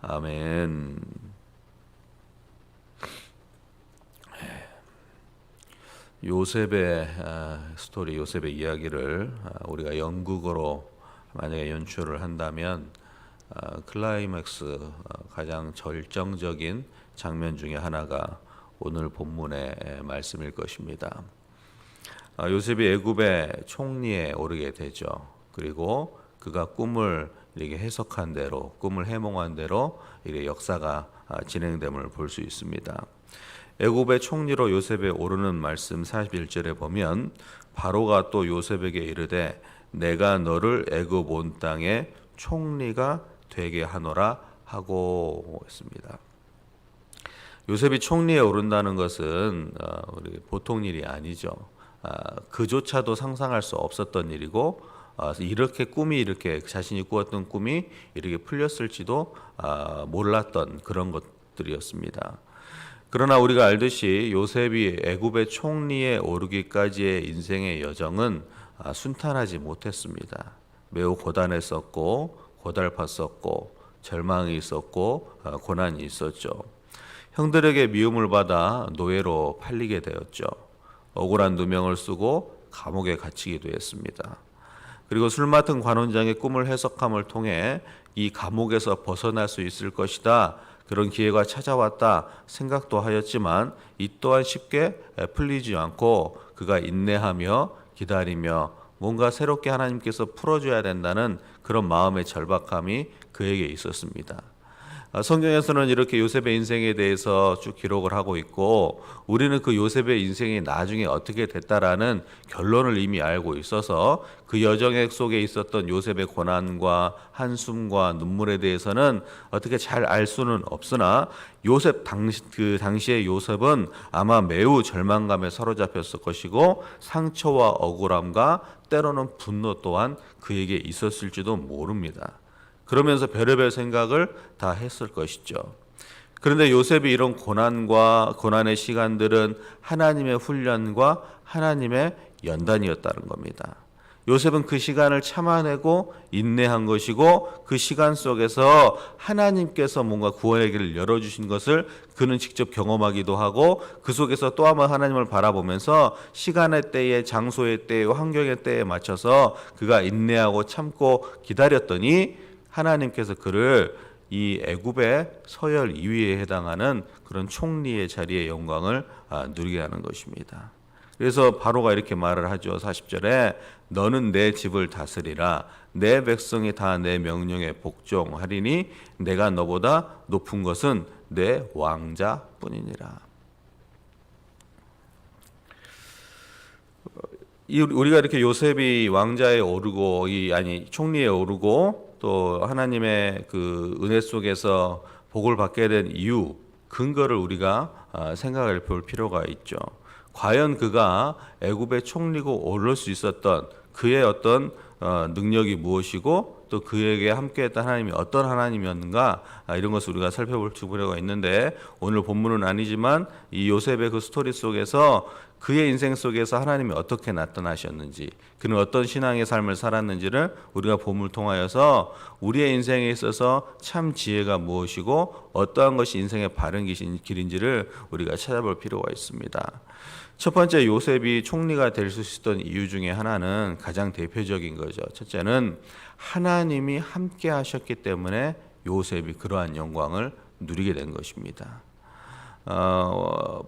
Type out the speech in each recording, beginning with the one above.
아멘. 요셉의 아, 스토리, 요셉의 이야기를 아, 우리가 연극으로 만약에 연출을 한다면 아, 클라이맥스 아, 가장 절정적인 장면 중에 하나가 오늘 본문의 말씀일 것입니다. 아, 요셉이 애굽의 총리에 오르게 되죠. 그리고 그가 꿈을 이렇게 해석한 대로, 꿈을 해몽한 대로 이렇게 역사가 아, 진행됨을 볼 수 있습니다. 애굽의 총리로 요셉에 오르는 말씀 41절에 보면 바로가 또 요셉에게 이르되 내가 너를 애굽 온 땅에 총리가 되게 하노라 하고 했습니다. 요셉이 총리에 오른다는 것은 어, 우리 보통 일이 아니죠. 아, 그조차도 상상할 수 없었던 일이고 아, 이렇게 꿈이 이렇게 자신이 꾸었던 꿈이 이렇게 풀렸을지도 아, 몰랐던 그런 것들이었습니다. 그러나 우리가 알듯이 요셉이 애굽의 총리에 오르기까지의 인생의 여정은 아, 순탄하지 못했습니다. 매우 고단했었고 고달팠었고 절망이 있었고 아, 고난이 있었죠. 형들에게 미움을 받아 노예로 팔리게 되었죠. 억울한 누명을 쓰고 감옥에 갇히기도 했습니다. 그리고 술 맡은 관원장의 꿈을 해석함을 통해 이 감옥에서 벗어날 수 있을 것이다. 그런 기회가 찾아왔다 생각도 하였지만 이 또한 쉽게 풀리지 않고 그가 인내하며 기다리며 뭔가 새롭게 하나님께서 풀어줘야 된다는 그런 마음의 절박함이 그에게 있었습니다. 아, 성경에서는 이렇게 요셉의 인생에 대해서 쭉 기록을 하고 있고 우리는 그 요셉의 인생이 나중에 어떻게 됐다라는 결론을 이미 알고 있어서 그 여정 속에 있었던 요셉의 고난과 한숨과 눈물에 대해서는 어떻게 잘 알 수는 없으나 요셉 당시 그 당시의 요셉은 아마 매우 절망감에 사로잡혔을 것이고 상처와 억울함과 때로는 분노 또한 그에게 있었을지도 모릅니다. 그러면서 별의별 생각을 다 했을 것이죠. 그런데 요셉이 이런 고난과 고난의 시간들은 하나님의 훈련과 하나님의 연단이었다는 겁니다. 요셉은 그 시간을 참아내고 인내한 것이고 그 시간 속에서 하나님께서 뭔가 구원의 길을 열어주신 것을 그는 직접 경험하기도 하고 그 속에서 또 한번 하나님을 바라보면서 시간의 때에 장소의 때에 환경의 때에 맞춰서 그가 인내하고 참고 기다렸더니 하나님께서 그를 이 애굽의 서열 2위에 해당하는 그런 총리의 자리의 영광을 아, 누리게 하는 것입니다. 그래서 바로가 이렇게 말을 하죠. 40절에 너는 내 집을 다스리라 내 백성이 다 내 명령에 복종하리니 내가 너보다 높은 것은 내 왕자뿐이니라. 이 우리가 이렇게 요셉이 왕자에 오르고 이 아니 총리에 오르고 또 하나님의 그 은혜 속에서 복을 받게 된 이유 근거를 우리가 아, 생각을 볼 필요가 있죠. 과연 그가 애굽의 총리고 오를 수 있었던 그의 어떤 어, 능력이 무엇이고 또 그에게 함께했던 하나님이 어떤 하나님이었는가 아, 이런 것을 우리가 살펴볼 필요가 있는데 오늘 본문은 아니지만 이 요셉의 그 스토리 속에서 그의 인생 속에서 하나님이 어떻게 나타나셨는지 그는 어떤 신앙의 삶을 살았는지를 우리가 본문을 통하여서 우리의 인생에 있어서 참 지혜가 무엇이고 어떠한 것이 인생의 바른 길인지를 우리가 찾아볼 필요가 있습니다. 첫 번째 요셉이 총리가 될 수 있었던 이유 중에 하나는 가장 대표적인 거죠. 첫째는 하나님이 함께 하셨기 때문에 요셉이 그러한 영광을 누리게 된 것입니다. 어,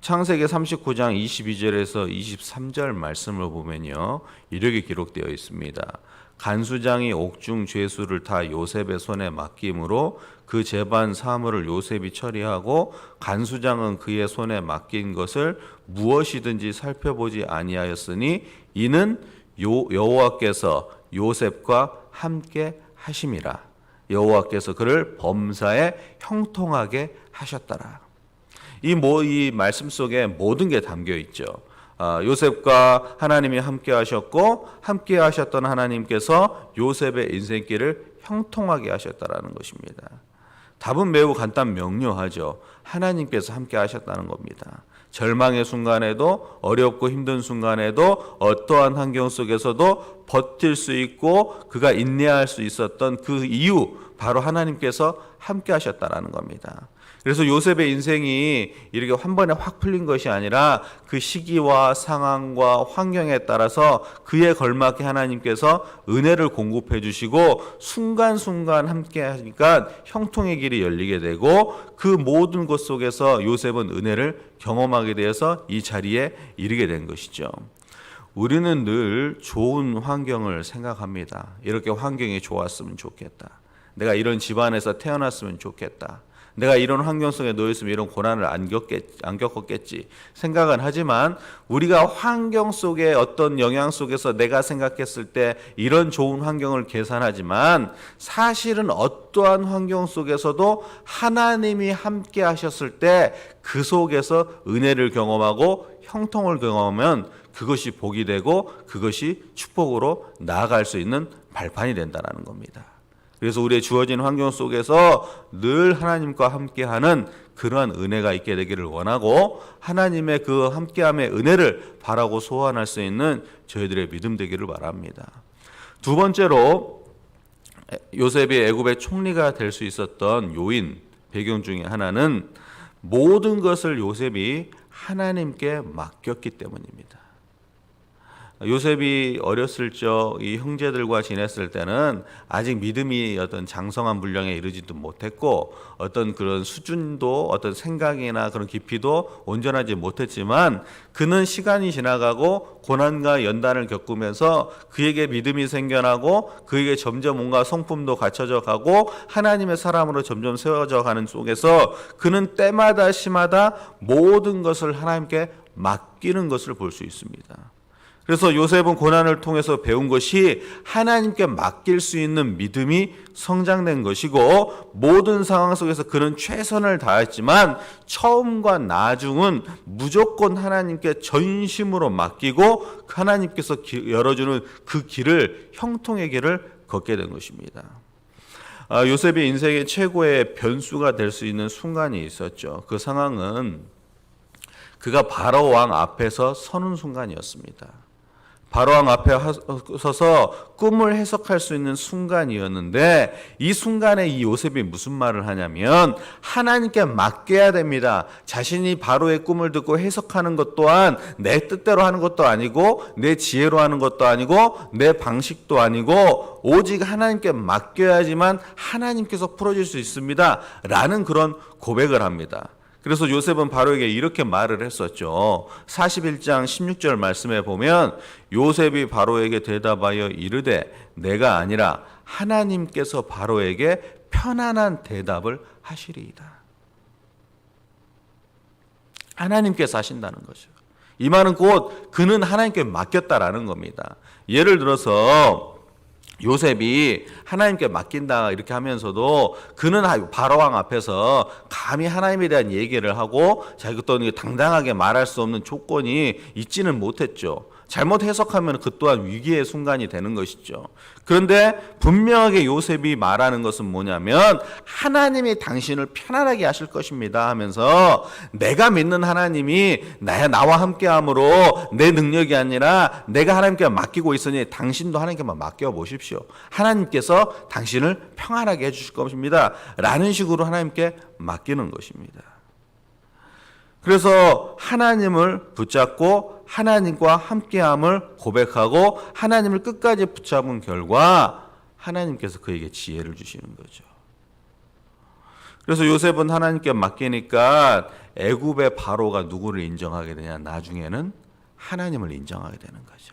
창세기 39장 22절에서 23절 말씀을 보면요. 이렇게 기록되어 있습니다. 간수장이 옥중 죄수를 다 요셉의 손에 맡김으로 그 재반 사물을 요셉이 처리하고 간수장은 그의 손에 맡긴 것을 무엇이든지 살펴보지 아니하였으니 이는 요, 여호와께서 요셉과 함께 하심이라 여호와께서 그를 범사에 형통하게 하셨더라. 이 뭐 이 말씀 속에 모든 게 담겨 있죠. 아, 요셉과 하나님이 함께 하셨고 함께 하셨던 하나님께서 요셉의 인생길을 형통하게 하셨다라는 것입니다. 답은 매우 간단 명료하죠. 하나님께서 함께 하셨다는 겁니다. 절망의 순간에도 어렵고 힘든 순간에도 어떠한 환경 속에서도 버틸 수 있고 그가 인내할 수 있었던 그 이유 바로 하나님께서 함께 하셨다라는 겁니다. 그래서 요셉의 인생이 이렇게 한 번에 확 풀린 것이 아니라 그 시기와 상황과 환경에 따라서 그에 걸맞게 하나님께서 은혜를 공급해 주시고 순간순간 함께 하니까 형통의 길이 열리게 되고 그 모든 것 속에서 요셉은 은혜를 경험하게 되어서 이 자리에 이르게 된 것이죠. 우리는 늘 좋은 환경을 생각합니다. 이렇게 환경이 좋았으면 좋겠다. 내가 이런 집안에서 태어났으면 좋겠다. 내가 이런 환경 속에 놓였으면 이런 고난을 안, 겪겠, 안 겪었겠지 생각은 하지만 우리가 환경 속에 어떤 영향 속에서 내가 생각했을 때 이런 좋은 환경을 계산하지만 사실은 어떠한 환경 속에서도 하나님이 함께 하셨을 때 그 속에서 은혜를 경험하고 형통을 경험하면 그것이 복이 되고 그것이 축복으로 나아갈 수 있는 발판이 된다는 겁니다. 그래서 우리의 주어진 환경 속에서 늘 하나님과 함께하는 그러한 은혜가 있게 되기를 원하고 하나님의 그 함께함의 은혜를 바라고 소원할 수 있는 저희들의 믿음 되기를 바랍니다. 두 번째로 요셉이 애굽의 총리가 될 수 있었던 요인 배경 중에 하나는 모든 것을 요셉이 하나님께 맡겼기 때문입니다. 요셉이 어렸을 적 이 형제들과 지냈을 때는 아직 믿음이 어떤 장성한 분량에 이르지도 못했고 어떤 그런 수준도 어떤 생각이나 그런 깊이도 온전하지 못했지만 그는 시간이 지나가고 고난과 연단을 겪으면서 그에게 믿음이 생겨나고 그에게 점점 뭔가 성품도 갖춰져 가고 하나님의 사람으로 점점 세워져 가는 속에서 그는 때마다 시마다 모든 것을 하나님께 맡기는 것을 볼 수 있습니다. 그래서 요셉은 고난을 통해서 배운 것이 하나님께 맡길 수 있는 믿음이 성장된 것이고 모든 상황 속에서 그는 최선을 다했지만 처음과 나중은 무조건 하나님께 전심으로 맡기고 하나님께서 열어주는 그 길을 형통의 길을 걷게 된 것입니다. 아, 요셉의 인생의 최고의 변수가 될 수 있는 순간이 있었죠. 그 상황은 그가 바로 왕 앞에서 서는 순간이었습니다. 바로왕 앞에 서서 꿈을 해석할 수 있는 순간이었는데 이 순간에 이 요셉이 무슨 말을 하냐면 하나님께 맡겨야 됩니다. 자신이 바로의 꿈을 듣고 해석하는 것 또한 내 뜻대로 하는 것도 아니고 내 지혜로 하는 것도 아니고 내 방식도 아니고 오직 하나님께 맡겨야지만 하나님께서 풀어줄 수 있습니다. 라는 그런 고백을 합니다. 그래서 요셉은 바로에게 이렇게 말을 했었죠. 41장 16절 말씀에 보면 요셉이 바로에게 대답하여 이르되 내가 아니라 하나님께서 바로에게 편안한 대답을 하시리이다. 하나님께서 하신다는 거죠. 이 말은 곧 그는 하나님께 맡겼다라는 겁니다. 예를 들어서 요셉이 하나님께 맡긴다 이렇게 하면서도 그는 바로왕 앞에서 감히 하나님에 대한 얘기를 하고 자기가 또 당당하게 말할 수 없는 조건이 있지는 못했죠. 잘못 해석하면 그 또한 위기의 순간이 되는 것이죠. 그런데 분명하게 요셉이 말하는 것은 뭐냐면 하나님이 당신을 편안하게 하실 것입니다 하면서 내가 믿는 하나님이 나와 함께 함으로 내 능력이 아니라 내가 하나님께 맡기고 있으니 당신도 하나님께만 맡겨 보십시오. 하나님께서 당신을 평안하게 해 주실 것입니다. 라는 식으로 하나님께 맡기는 것입니다. 그래서 하나님을 붙잡고 하나님과 함께함을 고백하고 하나님을 끝까지 붙잡은 결과 하나님께서 그에게 지혜를 주시는 거죠. 그래서 요셉은 하나님께 맡기니까 애굽의 바로가 누구를 인정하게 되냐? 나중에는 하나님을 인정하게 되는 거죠.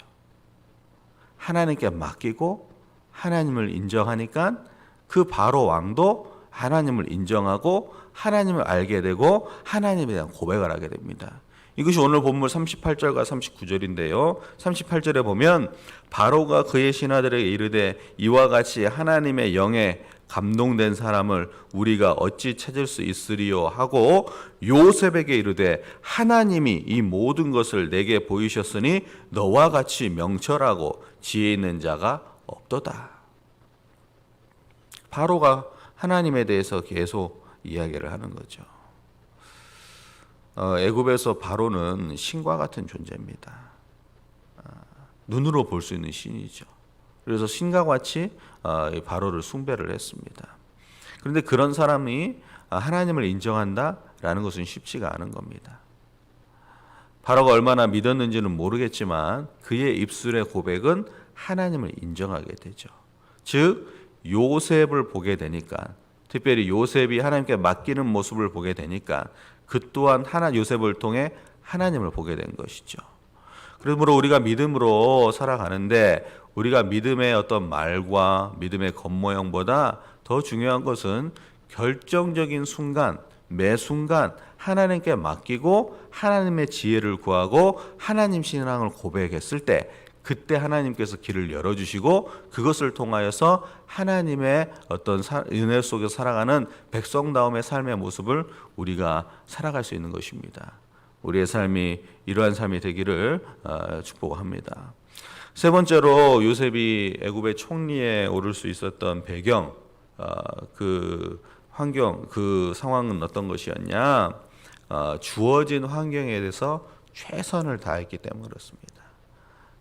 하나님께 맡기고 하나님을 인정하니까 그 바로 왕도 하나님을 인정하고 하나님을 알게 되고 하나님에 대한 고백을 하게 됩니다. 이것이 오늘 본문 38절과 39절인데요. 38절에 보면 바로가 그의 신하들에게 이르되 이와 같이 하나님의 영에 감동된 사람을 우리가 어찌 찾을 수 있으리요 하고 요셉에게 이르되 하나님이 이 모든 것을 내게 보이셨으니 너와 같이 명철하고 지혜 있는 자가 없도다. 바로가 하나님에 대해서 계속 이야기를 하는 거죠. 어, 애굽에서 바로는 신과 같은 존재입니다. 어, 눈으로 볼 수 있는 신이죠. 그래서 신과 같이 어, 이 바로를 숭배를 했습니다. 그런데 그런 사람이 아, 하나님을 인정한다라는 것은 쉽지가 않은 겁니다. 바로가 얼마나 믿었는지는 모르겠지만 그의 입술의 고백은 하나님을 인정하게 되죠. 즉 요셉을 보게 되니까 특별히 요셉이 하나님께 맡기는 모습을 보게 되니까 그 또한 하나 요셉을 통해 하나님을 보게 된 것이죠. 그러므로 우리가 믿음으로 살아가는데 우리가 믿음의 어떤 말과 믿음의 겉모형보다 더 중요한 것은 결정적인 순간 매 순간 하나님께 맡기고 하나님의 지혜를 구하고 하나님 신앙을 고백했을 때 그때 하나님께서 길을 열어주시고 그것을 통하여서 하나님의 어떤 사- 은혜 속에 살아가는 백성다움의 삶의 모습을 우리가 살아갈 수 있는 것입니다. 우리의 삶이 이러한 삶이 되기를 어, 축복합니다. 세 번째로 요셉이 애굽의 총리에 오를 수 있었던 배경, 어, 그 환경, 그 상황은 어떤 것이었냐? 어, 주어진 환경에 대해서 최선을 다했기 때문에 그렇습니다.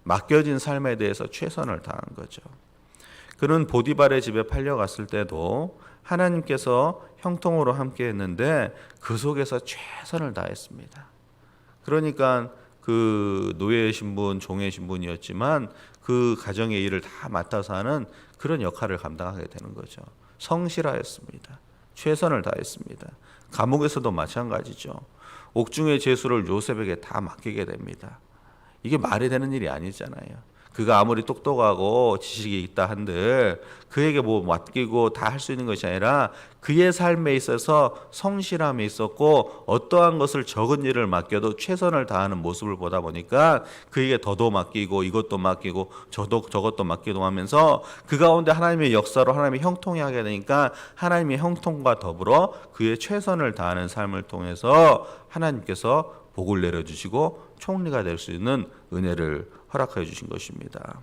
맡겨진 삶에 대해서 최선을 다한 거죠. 그는 보디발의 집에 팔려갔을 때도 하나님께서 형통으로 함께 했는데 그 속에서 최선을 다했습니다. 그러니까 그 노예 신분, 종의 신분이었지만 그 가정의 일을 다 맡아서 하는 그런 역할을 감당하게 되는 거죠. 성실하였습니다. 최선을 다했습니다. 감옥에서도 마찬가지죠. 옥중의 죄수를 요셉에게 다 맡기게 됩니다. 이게 말이 되는 일이 아니잖아요. 그가 아무리 똑똑하고 지식이 있다 한들 그에게 뭐 맡기고 다 할 수 있는 것이 아니라 그의 삶에 있어서 성실함이 있었고 어떠한 것을 적은 일을 맡겨도 최선을 다하는 모습을 보다 보니까 그에게 더도 맡기고 이것도 맡기고 저도 저것도 맡기도 하면서 그 가운데 하나님의 역사로 하나님의 형통이 하게 되니까 하나님의 형통과 더불어 그의 최선을 다하는 삶을 통해서 하나님께서 복을 내려주시고 총리가 될 수 있는 은혜를 허락하여 주신 것입니다.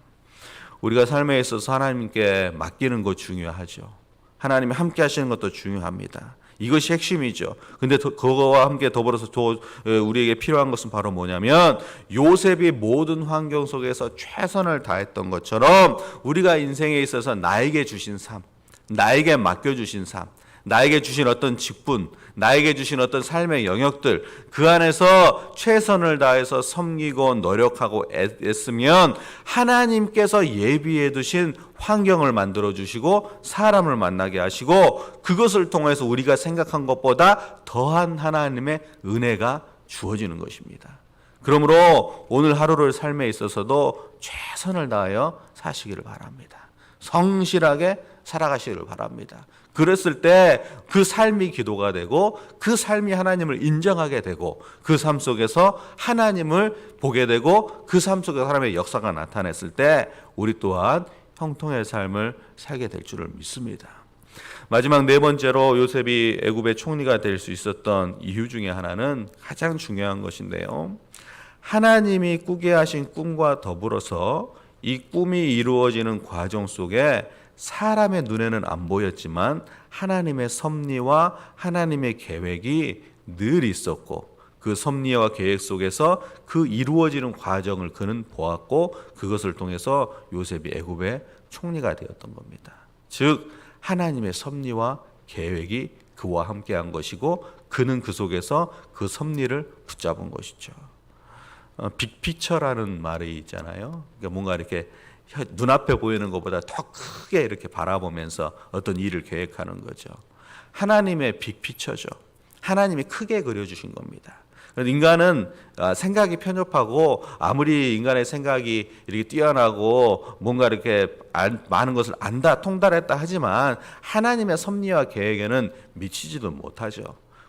우리가 삶에 있어서 하나님께 맡기는 것 중요하죠. 하나님이 함께 하시는 것도 중요합니다. 이것이 핵심이죠. 근데 더- 그거와 함께 더불어서 또 우리에게 필요한 것은 바로 뭐냐면 요셉이 모든 환경 속에서 최선을 다했던 것처럼 우리가 인생에 있어서 나에게 주신 삶, 나에게 맡겨 주신 삶, 나에게 주신 어떤 직분, 나에게 주신 어떤 삶의 영역들 그 안에서 최선을 다해서 섬기고 노력하고 애- 애쓰면 하나님께서 예비해 두신 환경을 만들어 주시고 사람을 만나게 하시고 그것을 통해서 우리가 생각한 것보다 더한 하나님의 은혜가 주어지는 것입니다. 그러므로 오늘 하루를 삶에 있어서도 최선을 다하여 사시기를 바랍니다. 성실하게 살아가시기를 바랍니다. 그랬을 때 그 삶이 기도가 되고 그 삶이 하나님을 인정하게 되고 그 삶 속에서 하나님을 보게 되고 그 삶 속에 사람의 역사가 나타났을 때 우리 또한 형통의 삶을 살게 될 줄을 믿습니다. 마지막 네 번째로 요셉이 애굽의 총리가 될 수 있었던 이유 중에 하나는 가장 중요한 것인데요. 하나님이 꾸게 하신 꿈과 더불어서 이 꿈이 이루어지는 과정 속에 사람의 눈에는 안 보였지만 하나님의 섭리와 하나님의 계획이 늘 있었고 그 섭리와 계획 속에서 그 이루어지는 과정을 그는 보았고 그것을 통해서 요셉이 애굽의 총리가 되었던 겁니다. 즉 하나님의 섭리와 계획이 그와 함께한 것이고 그는 그 속에서 그 섭리를 붙잡은 것이죠. 어, 빅피처라는 말이 있잖아요. 그러니까 뭔가 이렇게 혀- 눈앞에 보이는 것보다 더 크게 이렇게 바라보면서 어떤 일을 계획하는 거죠. 하나님의 빅피처죠. 하나님이 크게 그려주신 겁니다. 인간은 아, 생각이 편협하고 아무리 인간의 생각이 이렇게 뛰어나고 뭔가 이렇게 안- 많은 것을 안다 통달했다 하지만 하나님의 섭리와 계획에는 미치지도 못하죠.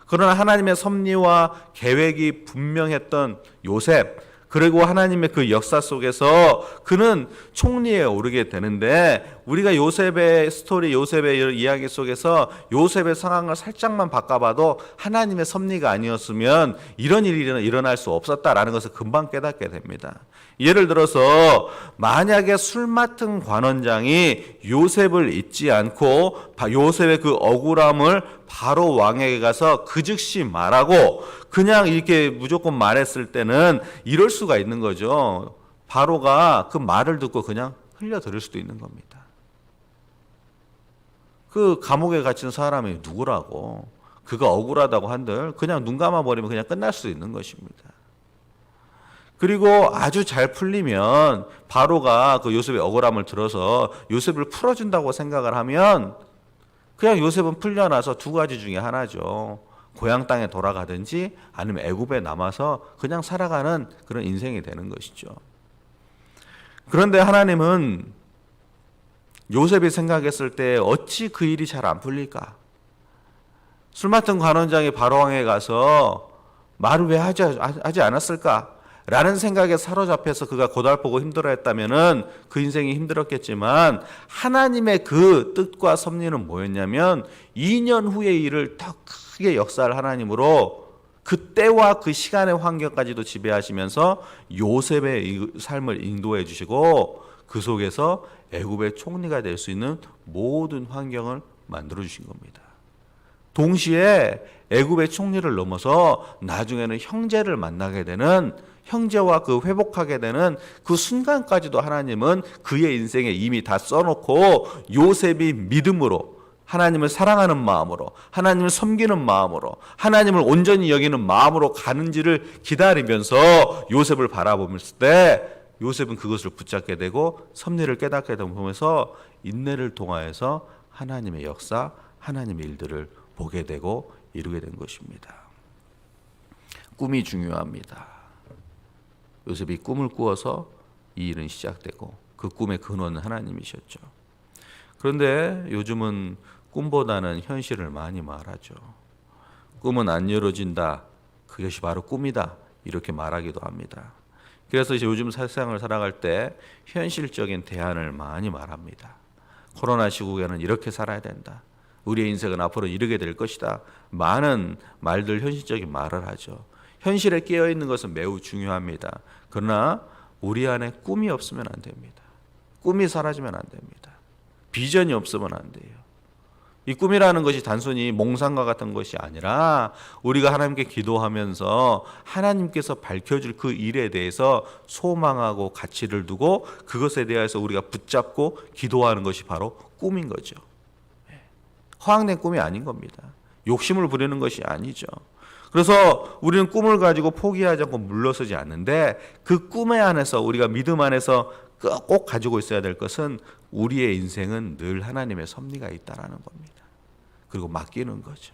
그러나 하나님의 섭리와 계획이 분명했던 요셉 그리고 하나님의 그 역사 속에서 그는 총리에 오르게 되는데 우리가 요셉의 스토리, 요셉의 이야기 속에서 요셉의 상황을 살짝만 바꿔봐도 하나님의 섭리가 아니었으면 이런 일이 일어날 수 없었다라는 것을 금방 깨닫게 됩니다. 예를 들어서 만약에 술 맡은 관원장이 요셉을 잊지 않고 바- 요셉의 그 억울함을 바로 왕에게 가서 그 즉시 말하고 그냥 이렇게 무조건 말했을 때는 이럴 수가 있는 거죠. 바로가 그 말을 듣고 그냥 흘려드릴 수도 있는 겁니다. 그 감옥에 갇힌 사람이 누구라고 그가 억울하다고 한들 그냥 눈 감아 버리면 그냥 끝날 수 있는 것입니다. 그리고 아주 잘 풀리면 바로가 그 요셉의 억울함을 들어서 요셉을 풀어준다고 생각을 하면 그냥 요셉은 풀려나서 두 가지 중에 하나죠. 고향 땅에 돌아가든지 아니면 애굽에 남아서 그냥 살아가는 그런 인생이 되는 것이죠. 그런데 하나님은 요셉이 생각했을 때 어찌 그 일이 잘 안 풀릴까? 술 맡은 관원장이 바로왕에 가서 말을 왜 하지, 하지 않았을까? 라는 생각에 사로잡혀서 그가 고달프고 힘들어했다면은 그 인생이 힘들었겠지만 하나님의 그 뜻과 섭리는 뭐였냐면 2년 후의 일을 더 크게 역사할 하나님으로 그 때와 그 시간의 환경까지도 지배하시면서 요셉의 삶을 인도해 주시고 그 속에서 애굽의 총리가 될 수 있는 모든 환경을 만들어 주신 겁니다. 동시에 애굽의 총리를 넘어서 나중에는 형제를 만나게 되는 형제와 그 회복하게 되는 그 순간까지도 하나님은 그의 인생에 이미 다 써놓고 요셉이 믿음으로 하나님을 사랑하는 마음으로 하나님을 섬기는 마음으로 하나님을 온전히 여기는 마음으로 가는지를 기다리면서 요셉을 바라보면서 때 요셉은 그것을 붙잡게 되고 섭리를 깨닫게 되면서 인내를 통하여서 하나님의 역사, 하나님의 일들을 보게 되고 이루게 된 것입니다. 꿈이 중요합니다. 요셉이 꿈을 꾸어서 이 일은 시작되고 그 꿈의 근원은 하나님이셨죠. 그런데 요즘은 꿈보다는 현실을 많이 말하죠. 꿈은 안 이루어진다. 그것이 바로 꿈이다. 이렇게 말하기도 합니다. 그래서 이제 요즘 세상을 살아갈 때 현실적인 대안을 많이 말합니다. 코로나 시국에는 이렇게 살아야 된다. 우리의 인생은 앞으로 이르게 될 것이다. 많은 말들 현실적인 말을 하죠. 현실에 깨어 있는 것은 매우 중요합니다. 그러나 우리 안에 꿈이 없으면 안 됩니다. 꿈이 사라지면 안 됩니다. 비전이 없으면 안 돼요. 이 꿈이라는 것이 단순히 몽상과 같은 것이 아니라 우리가 하나님께 기도하면서 하나님께서 밝혀줄 그 일에 대해서 소망하고 가치를 두고 그것에 대해서 우리가 붙잡고 기도하는 것이 바로 꿈인 거죠. 허황된 꿈이 아닌 겁니다. 욕심을 부리는 것이 아니죠. 그래서 우리는 꿈을 가지고 포기하지 않고 물러서지 않는데 그 꿈에 안에서 우리가 믿음 안에서 꼭 가지고 있어야 될 것은 우리의 인생은 늘 하나님의 섭리가 있다라는 겁니다. 그리고 맡기는 거죠.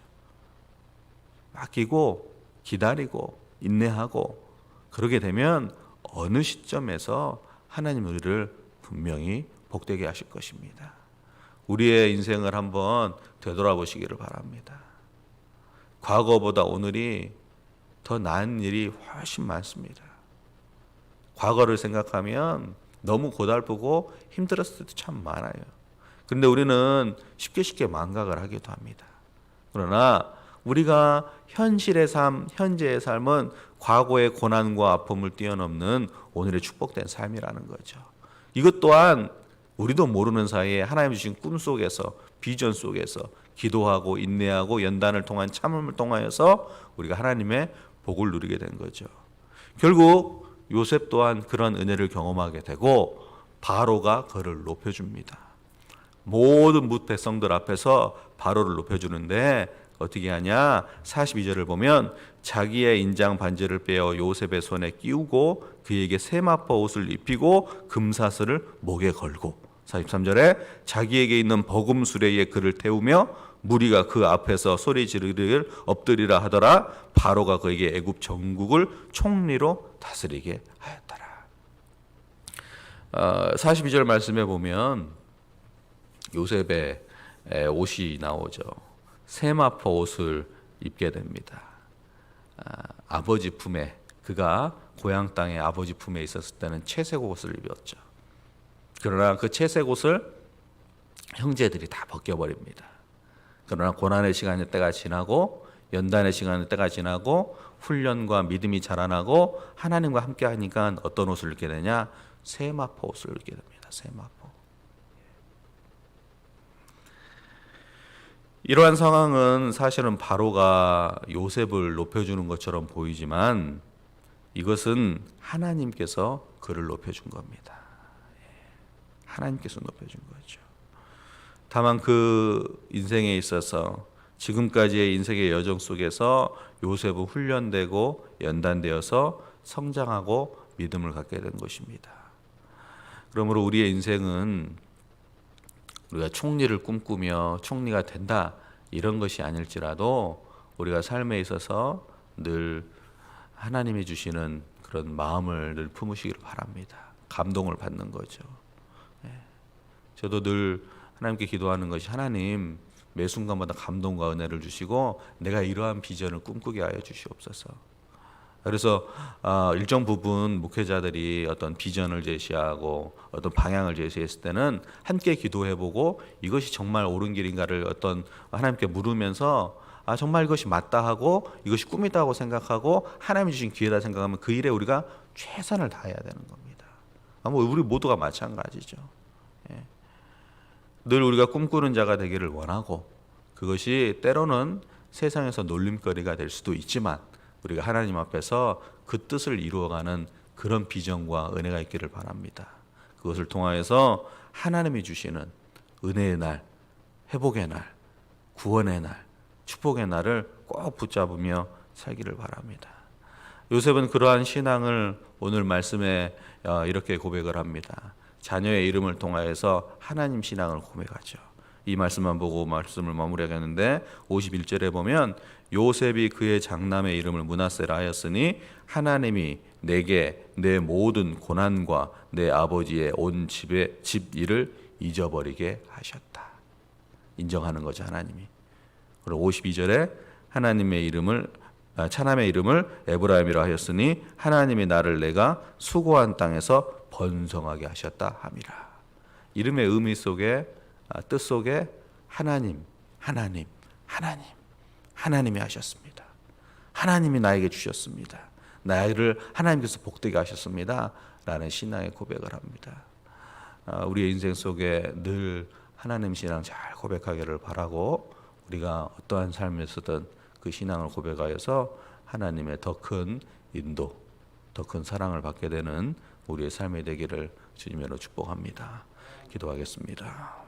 맡기고 기다리고 인내하고 그러게 되면 어느 시점에서 하나님 우리를 분명히 복되게 하실 것입니다. 우리의 인생을 한번 되돌아보시기를 바랍니다. 과거보다 오늘이 더 나은 일이 훨씬 많습니다. 과거를 생각하면 너무 고달프고 힘들었을 때도 참 많아요. 그런데 우리는 쉽게 쉽게 망각을 하기도 합니다. 그러나 우리가 현실의 삶, 현재의 삶은 과거의 고난과 아픔을 뛰어넘는 오늘의 축복된 삶이라는 거죠. 이것 또한 우리도 모르는 사이에 하나님 주신 꿈 속에서 비전 속에서 기도하고 인내하고 연단을 통한 참음을 통하여서 우리가 하나님의 복을 누리게 된 거죠. 결국 요셉 또한 그런 은혜를 경험하게 되고 바로가 그를 높여줍니다. 모든 무 백성들 앞에서 바로를 높여주는데 어떻게 하냐? 42절을 보면 자기의 인장 반지를 빼어 요셉의 손에 끼우고 그에게 세마포 옷을 입히고 금사슬을 목에 걸고 43절에 자기에게 있는 버금 수레에 그를 태우며 무리가 그 앞에서 소리 지르기를 엎드리라 하더라 바로가 그에게 애굽 전국을 총리로 다스리게 하였더라. 어, 42절 말씀에 보면 요셉의 옷이 나오죠. 세마포 옷을 입게 됩니다. 아, 버지 품에 그가 고향 땅에 아버지 품에 있었을 때는 채색 옷을 입었죠. 그러나 그 채색 옷을 형제들이 다 벗겨버립니다. 그러나 고난의 시간의 때가 지나고 연단의 시간의 때가 지나고 훈련과 믿음이 자라나고 하나님과 함께 하니까 어떤 옷을 입게 되냐? 세마포 옷을 입게 됩니다. 세마포. 이러한 상황은 사실은 바로가 요셉을 높여주는 것처럼 보이지만 이것은 하나님께서 그를 높여준 겁니다. 하나님께서 높여준 거죠. 다만 그 인생에 있어서 지금까지의 인생의 여정 속에서 요셉은 훈련되고 연단되어서 성장하고 믿음을 갖게 된 것입니다. 그러므로 우리의 인생은 우리가 총리를 꿈꾸며 총리가 된다 이런 것이 아닐지라도 우리가 삶에 있어서 늘 하나님이 주시는 그런 마음을 늘 품으시기를 바랍니다. 감동을 받는 거죠. 예. 저도 늘 하나님께 기도하는 것이 하나님 매 순간마다 감동과 은혜를 주시고 내가 이러한 비전을 꿈꾸게 하여 주시옵소서. 그래서 아, 일정 부분 목회자들이 어떤 비전을 제시하고 어떤 방향을 제시했을 때는 함께 기도해보고 이것이 정말 옳은 길인가를 어떤 하나님께 물으면서 아 정말 이것이 맞다 하고 이것이 꿈이다고 생각하고 하나님이 주신 기회다 생각하면 그 일에 우리가 최선을 다해야 되는 겁니다. 아마 우리 모두가 마찬가지죠. 예. 늘 우리가 꿈꾸는 자가 되기를 원하고 그것이 때로는 세상에서 놀림거리가 될 수도 있지만 우리가 하나님 앞에서 그 뜻을 이루어가는 그런 비전과 은혜가 있기를 바랍니다. 그것을 통하여서 하나님이 주시는 은혜의 날, 회복의 날, 구원의 날, 축복의 날을 꼭 붙잡으며 살기를 바랍니다. 요셉은 그러한 신앙을 오늘 말씀에 어, 이렇게 고백을 합니다. 자녀의 이름을 통하여서 하나님 신앙을 고백하죠. 이 말씀만 보고 말씀을 마무리하겠는데 51절에 보면 요셉이 그의 장남의 이름을 문하세라 하였으니 하나님이 내게 내 모든 고난과 내 아버지의 온 집의 집 일을 잊어버리게 하셨다. 인정하는 거죠 하나님이. 그리고 52절에 하나님의 이름을 아, 차남의 이름을 에브라임이라 하였으니 하나님이 나를 내가 수고한 땅에서 번성하게 하셨다 함이라. 이름의 의미 속에 아, 뜻 속에 하나님, 하나님, 하나님, 하나님이 하셨습니다. 하나님이 나에게 주셨습니다. 나를 하나님께서 복되게 하셨습니다. 라는 신앙의 고백을 합니다. 아, 우리의 인생 속에 늘 하나님 신앙 잘 고백하기를 바라고 우리가 어떠한 삶에서든 그 신앙을 고백하여서 하나님의 더 큰 인도, 더 큰 사랑을 받게 되는 우리의 삶이 되기를 주님으로 축복합니다. 기도하겠습니다.